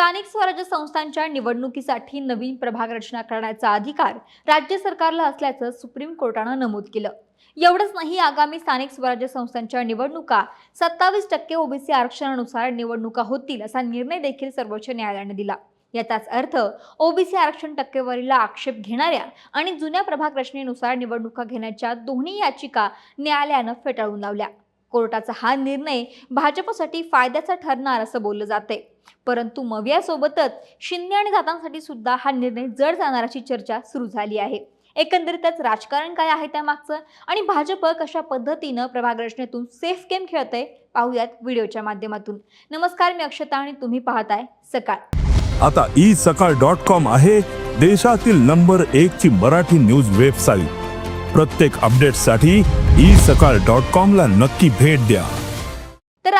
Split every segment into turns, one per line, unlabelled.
स्थानिक स्वराज्य संस्थांच्या निवडणुकीसाठी नवीन प्रभाग रचना करण्याचा अधिकार राज्य सरकारला असल्याचं सुप्रीम कोर्टानं नमूद केलं. एवढंच नाही आगामी स्थानिक स्वराज्य संस्थांच्या निवडणुका सत्तावीस टक्के ओबीसी आरक्षणानुसार निवडणुका होतील असा निर्णय देखील सर्वोच्च न्यायालयाने दिला. याचाच अर्थ ओबीसी आरक्षण टक्केवारीला आक्षेप घेणाऱ्या आणि जुन्या प्रभाग रचनेनुसार निवडणुका घेण्याच्या दोन्ही याचिका न्यायालयानं फेटाळून लावल्या. कोर्टाचा हा निर्णय भाजपसाठी फायद्याचा ठरणार असं बोललं जाते परंतु मवियासोबतच शिंदे आणि दादांसाठी सुद्धा हा निर्णय जड जाणाराची चर्चा सुरू झाली आहे. एकंदरीतच राजकारण काय आहे त्यामागचं? आणि भाजप कशा पद्धतीनं प्रभाग रचनेतून सेफ गेम खेळतंय? पाहूयात व्हिडिओच्या माध्यमातून. नमस्कार मी अक्षता आणि तुम्ही पाहताय सकाळ.
आता ई सकाळ डॉट कॉम आहे देशातील नंबर एक ची मराठी न्यूज वेबसाईट. प्रत्येक अपडेटसाठी ई सकाळ डॉट कॉम ला नक्की भेट द्या.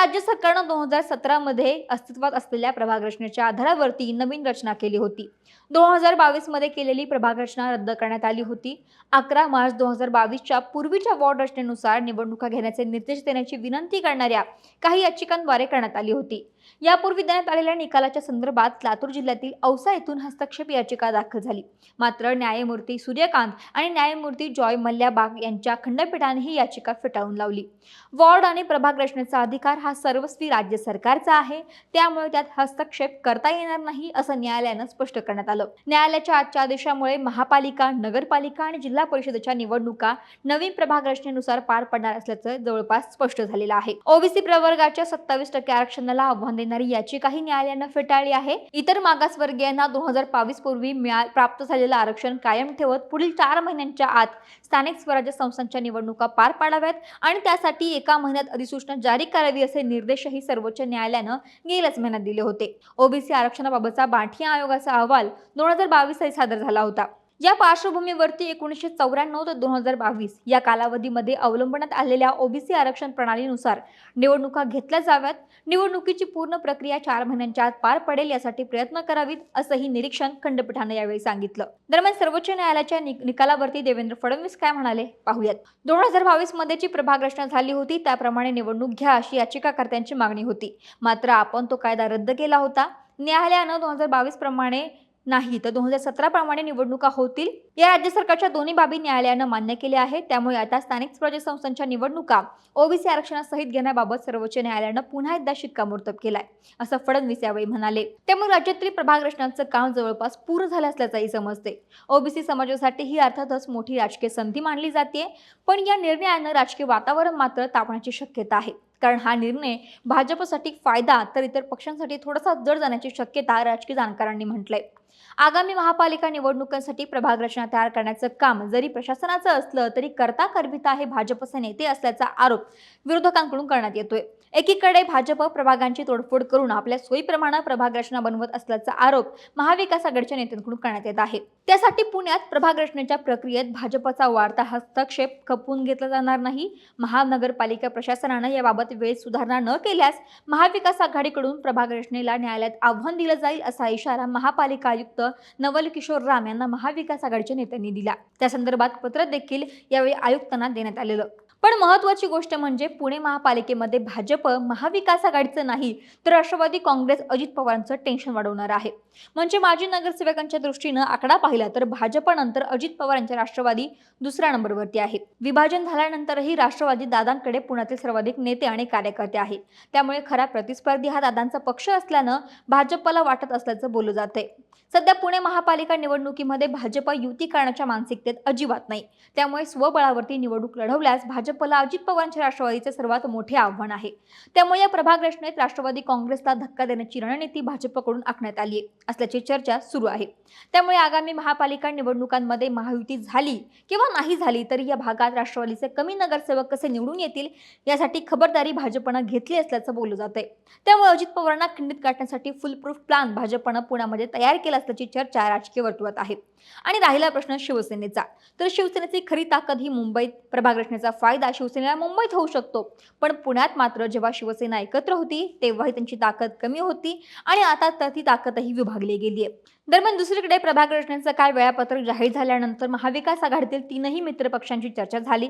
राज्य सरकारनं दोन हजार सतरामध्ये अस्तित्वात असलेल्या प्रभाग रचनेच्या आधारावरती नवीन रचना केली होती. दोन हजार बावीसमध्ये केलेली प्रभाग रचना रद्द करण्यात आली होती. अकरा मार्च दोन हजार बावीसच्या पूर्वीच्या वॉर्ड रचनेनुसार निवडणुका घेण्याचे निर्देश देण्याची विनंती करणाऱ्या काही याचिकांद्वारे करण्यात आली होती. यापूर्वी देण्यात आलेल्या निकालाच्या संदर्भात लातूर जिल्ह्यातील औसा येथून हस्तक्षेप याचिका दाखल झाली. मात्र न्यायमूर्ती सूर्यकांत आणि न्यायमूर्ती जॉय मल्ल्याबाग यांच्या खंडपीठाने ही याचिका फेटाळून लावली. वॉर्ड आणि प्रभाग रचनेचा अधिकार हा सर्वस्वी राज्य सरकारचा आहे. त्यामुळे त्यात हस्तक्षेप करता येणार नाही असं न्यायालयानं स्पष्ट करण्यात आलं. न्यायालयाच्या आजच्या आदेशामुळे महापालिका नगरपालिका आणि जिल्हा परिषदेच्या निवडणुका नवीन प्रभाग रचनेनुसार पार पडणार असल्याचं जवळपास स्पष्ट झालेलं आहे. ओबीसी प्रवर्गाच्या सत्तावीस टक्के आरक्षणाला आव्हान देणारी याचिकाही न्यायालयानं फेटाळली आहे. इतर मागासवर्गीयांना दोन हजार बावीस पूर्वी प्राप्त झालेलं आरक्षण कायम ठेवत पुढील चार महिन्यांच्या आत स्थानिक स्वराज्य संस्थांच्या निवडणुका पार पाडाव्यात आणि त्यासाठी एका महिन्यात अधिसूचना जारी करावी असे निर्देशही सर्वोच्च न्यायालयानं गेल्याच महिन्यात दिले होते. ओबीसी आरक्षणाबाबतचा बांठिया आयोगाचा अहवाल दोन हजार बावीस साली सादर झाला होता. या पार्श्वभूमीवरती एकोणीसशे चौऱ्याण्णव ते दोन हजार बावीस या कालावधीमध्ये अवलंबण्यात आलेल्या ओबीसी आरक्षण प्रणालीनुसार निवडणुका घेतल्या जाव्यात. निवडणुकीची पूर्ण प्रक्रिया चार महिन्यांच्या आत पार पडेल यासाठी प्रयत्न करावीत असंही निरीक्षण खंडपीठानं यावेळी सांगितलं. दरम्यान सर्वोच्च न्यायालयाच्या निकालावरती देवेंद्र फडणवीस काय म्हणाले? पाहूयात. दोन हजार बावीसमध्ये जी प्रभाग रचना झाली होती त्याप्रमाणे निवडणूक घ्या अशी याचिकाकर्त्यांची मागणी होती. मात्र आपण तो कायदा रद्द केला होता. न्यायालयानं दोन हजार बावीस प्रमाणे नाही. तर दोन हजार सतरा प्रमाणे निवडणुका होतील. या राज्य सरकारच्या दोन्ही बाबी न्यायालयानं मान्य केल्या आहेत. त्यामुळे आता स्थानिक स्वराज्य संस्थांच्या निवडणुका ओबीसी आरक्षणासहित घेण्याबाबत सर्वोच्च न्यायालयानं पुन्हा एकदा शिक्कामोर्तब केलाय असं फडणवीस यावेळी म्हणाले. त्यामुळे राज्यातील प्रभागरचनांचं काम जवळपास पूर्ण झालं असल्याचंही समजते. ओबीसी समाजासाठी ही अर्थातच मोठी राजकीय संधी मानली जाते पण या निर्णयानं राजकीय वातावरण मात्र तापण्याची शक्यता आहे. कारण हा निर्णय भाजपसाठी फायदा तर इतर पक्षांसाठी थोडासा जड जाण्याची शक्यता राजकीय जाणकारांनी म्हटलंय. आगामी महापालिका निवडणुकांसाठी प्रभाग रचना तयार करण्याचं काम जरी प्रशासनाचं असलं तरी करता करविता हे भाजपचे नेते असल्याचा आरोप विरोधकांकडून करण्यात येतोय. एकीकडे भाजप प्रभागांची तोडफोड करून आपल्या सोयीप्रमाणे प्रभाग रचना बनवत असल्याचा आरोप महाविकास आघाडीच्या नेत्यांकडून करण्यात येत आहे. त्यासाठी पुण्यात प्रभाग रचनेच्या प्रक्रियेत भाजपचा वाढता हस्तक्षेप खपवून घेतला जाणार नाही. महानगरपालिका प्रशासनानं याबाबत वेळेत सुधारणा न केल्यास महाविकास आघाडीकडून प्रभाग रचनेला न्यायालयात आव्हान दिलं जाईल असा इशारा महापालिका आयुक्त नवल किशोर राम यांना महाविकास आघाडीच्या नेत्यांनी दिला. त्या संदर्भात पत्र देखील यावेळी आयुक्तांना देण्यात आलेलं. पण महत्वाची गोष्ट म्हणजे पुणे महापालिकेमध्ये भाजप महाविकास आघाडीचं नाही तर राष्ट्रवादी काँग्रेस अजित पवारांचं टेन्शन वाढवणार आहे. म्हणजे माजी नगरसेवकांच्या दृष्टीनं आकडा पाहिला तर भाजपनंतर अजित पवार यांच्या राष्ट्रवादी दुसऱ्या नंबरवरती आहे विभाजन झाल्यानंतरही राष्ट्रवादी दादांकडे पुण्यातील सर्वाधिक नेते आणि कार्यकर्ते आहेत. त्यामुळे खरा प्रतिस्पर्धी हा दादांचा पक्ष असल्यानं भाजपला वाटत असल्याचं बोललं जाते सध्या पुणे महापालिका निवडणुकीमध्ये भाजप युती करण्याच्या मानसिकतेत अजिबात नाही. त्यामुळे स्वबळावरती निवडणूक लढवल्यास भाजपला अजित पवारांच्या राष्ट्रवादीचे सर्वात मोठे आव्हान आहे. त्यामुळे या प्रभाग रचनेत राष्ट्रवादी काँग्रेसला धक्का देण्याची रणनीती भाजपकडून आखण्यात आली असल्याची चर्चा सुरू आहे. त्यामुळे आगामी महापालिका निवडणुकांमध्ये महायुती झाली किंवा नाही झाली तरी या भागात राष्ट्रवादीचे कमी नगरसेवक कसे निवडून येतील यासाठी खबरदारी भाजपनं घेतली असल्याचं बोललं जातंय. त्यामुळे अजित पवारांना खंडित गाठण्यासाठी फुलप्रूफ प्लॅन प्लान भाजपनं पुण्यामध्ये तयार केला असल्याची चर्चा राजकीय वर्तुळात आहे. आणि राहिला प्रश्न शिवसेनेचा. तर शिवसेनेची खरी ताकद ही मुंबईत प्रभाग रचनेचा फायदा शिवसेनेला मुंबईत होऊ शकतो. पण पुण्यात मात्र जेव्हा शिवसेना एकत्र होती तेव्हाही त्यांची ताकद कमी होती आणि आता तर ती ताकदही विभागली गेली आहे दरम्यान दुसरीकडे प्रभाग रचनेचं काय वेळापत्रक जाहीर झाल्यानंतर महाविकास आघाडीतील तीनही मित्रपक्षांची चर्चा झाली.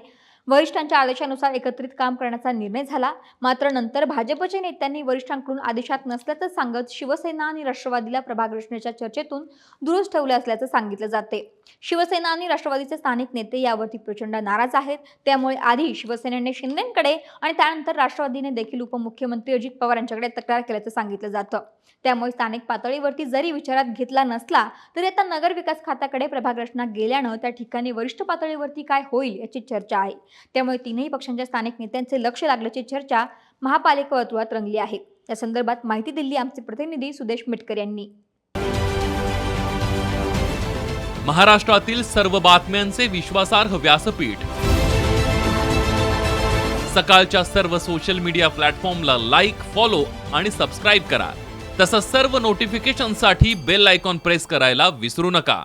वरिष्ठांच्या आदेशानुसार एकत्रित काम करण्याचा निर्णय झाला. मात्र नंतर भाजपच्या नेत्यांनी वरिष्ठांकडून आदेशात नसल्याचं सांगत शिवसेना आणि राष्ट्रवादीला प्रभाग रचनेच्या चर्चेतून दुरुस्त ठेवले असल्याचं सांगितलं जाते. शिवसेना आणि राष्ट्रवादीचे स्थानिक नेते यावरती प्रचंड नाराज आहेत. त्यामुळे आधी शिवसेनेने शिंदेकडे आणि त्यानंतर राष्ट्रवादीने देखील उपमुख्यमंत्री अजित पवार यांच्याकडे तक्रार केल्याचं सांगितलं जातं. त्यामुळे स्थानिक पातळीवरती जरी विचारात घेतला नसला तरी आता नगर विकास खात्याकडे प्रभाग रचना गेल्यानं त्या ठिकाणी वरिष्ठ पातळीवरती काय होईल याची चर्चा आहे. त्यामुळे तीनही पक्षांच्या स्थानिक नेत्यांचे लक्ष लागल्याची चर्चा महापालिका वर्तुळात रंगली आहे. या संदर्भात माहिती दिली आमचे प्रतिनिधी सुदेश मिटकर यांनी.
महाराष्ट्रातील सर्व बातम्यांचे विश्वासार्ह व्यासपीठ. सकाळच्या सर्व सोशल मीडिया प्लॅटफॉर्मला लाईक फॉलो आणि सबस्क्राईब करा. तसंच सर्व नोटिफिकेशनसाठी बेल आयकॉन प्रेस करायला विसरू नका.